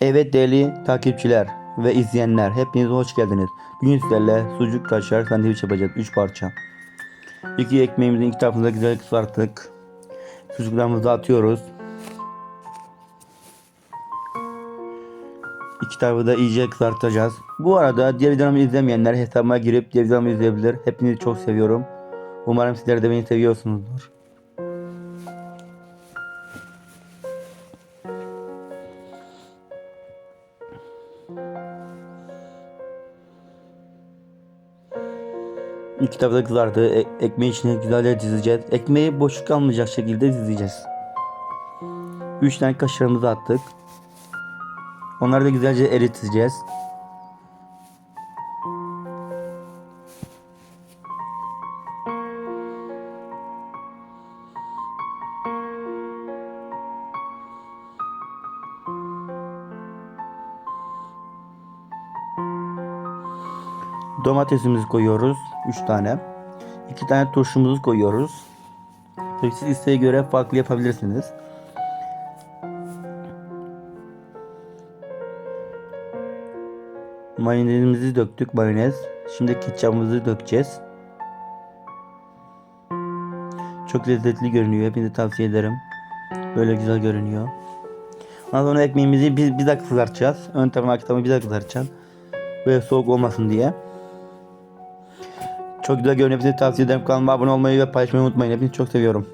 Evet değerli takipçiler ve izleyenler hepiniz hoş geldiniz. Bugün sizlerle sucuk kaşar sandviç yapacağız 3 parça. İki ekmeğimizin iki tarafında güzel kızarttık. Sucuklarımızı atıyoruz. İki tarafı da iyice kızartacağız. Bu arada diğer videomu izlemeyenler hesabıma girip diğer videomu izleyebilir. Hepinizi çok seviyorum. Umarım sizler de beni seviyorsunuzdur. Tarafı da kızardı. E- ekmeği içine güzelce dizeceğiz. Ekmeği boşluk kalmayacak şekilde dizeceğiz. 3 tane kaşarımızı attık. Onları da güzelce eriteceğiz. Domatesimizi koyuyoruz. 3 tane. 2 tane turşumuzu koyuyoruz. Tabii siz isteğe göre farklı yapabilirsiniz. Mayonezimizi döktük mayonez. Şimdi ketçapımızı dökeceğiz. Çok lezzetli görünüyor. Hepinize tavsiye ederim. Böyle güzel görünüyor. Ondan sonra ekmeğimizi bir, bir dakika kızartacağız. Ön tarafına arka bir dakika kızartacağım. Böyle soğuk olmasın diye. Çok güzel görünüyor. Hepinize tavsiye ederim. Kanalıma abone olmayı ve paylaşmayı unutmayın. Hepinizi çok seviyorum.